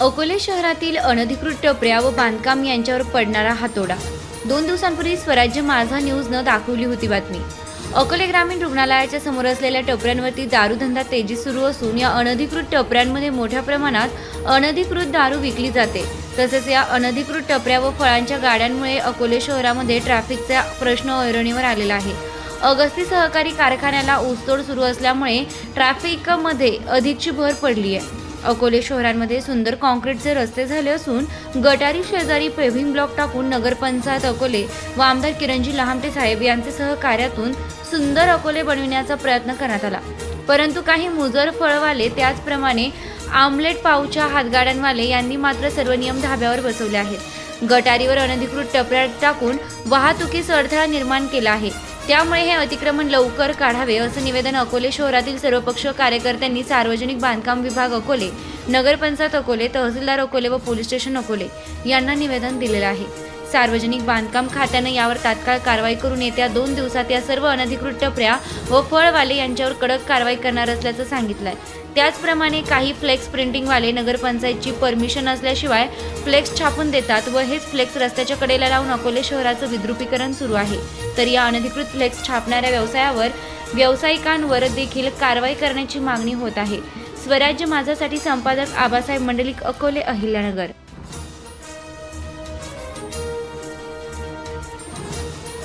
अकोले शहरातील अनधिकृत टपऱ्या व बांधकाम यांच्यावर पडणारा हातोडा दोन दिवसांपूर्वी स्वराज्य माझा न्यूजनं दाखवली होती बातमी. अकोले ग्रामीण रुग्णालयाच्या समोर असलेल्या टपऱ्यांवरती दारूधंदा तेजी सुरू असून या अनधिकृत टपऱ्यांमध्ये मोठ्या प्रमाणात अनधिकृत दारू विकली जाते. तसेच या अनधिकृत टपऱ्या व फळांच्या गाड्यांमुळे अकोले शहरामध्ये ट्रॅफिकचा प्रश्न ऐरणीवर आलेला आहे. अगस्ती सहकारी कारखान्याला ऊसतोड सुरू असल्यामुळे ट्रॅफिकमध्ये अधिकची भर पडली आहे अकोले शहरांमध्ये सुंदर कॉन्क्रीटचे रस्ते झाले असून गटारी शेजारी पेव्हिंग ब्लॉक टाकून नगरपंचायत अकोले व आमदार किरणजी लहामटे साहेब यांचे सहकार्यातून सुंदर अकोले बनविण्याचा प्रयत्न करण्यात आला. परंतु काही मुजर फळवाले त्याचप्रमाणे आमलेट पावच्या हातगाड्यांवाले यांनी मात्र सर्व नियम धाब्यावर बसवले आहेत. गटारीवर अनधिकृत टपऱ्या टाकून वाहतुकीस अडथळा निर्माण केला आहे. त्यामुळे हे अतिक्रमण लवकर काढावे असं निवेदन अकोले शहरातील सर्वपक्ष कार्यकर्त्यांनी सार्वजनिक बांधकाम विभाग अकोले नगरपंचायत अकोले तहसीलदार अकोले व पोलीस स्टेशन अकोले यांना निवेदन दिलेलं आहे. सार्वजनिक बांधकाम खात्यानं यावर तात्काळ कारवाई करून येत्या दोन दिवसात या सर्व अनधिकृत टपऱ्या व फळवाले यांच्यावर कडक कारवाई करणार असल्याचं सांगितलं आहे त्याचप्रमाणे काही फ्लेक्स प्रिंटिंगवाले नगरपंचायतची परमिशन असल्याशिवाय फ्लेक्स छापून देतात व हेच फ्लेक्स रस्त्याच्या कडेला लावून अकोले शहराचं विद्रुपीकरण सुरू आहे. तर या अनधिकृत फ्लेक्स छापणाऱ्या व्यवसायावर व्यावसायिकांवर देखील कारवाई करण्याची मागणी होत आहे. स्वराज्य माझासाठी संपादक आबासाहेब मंडलिक अकोले अहिल्यानगर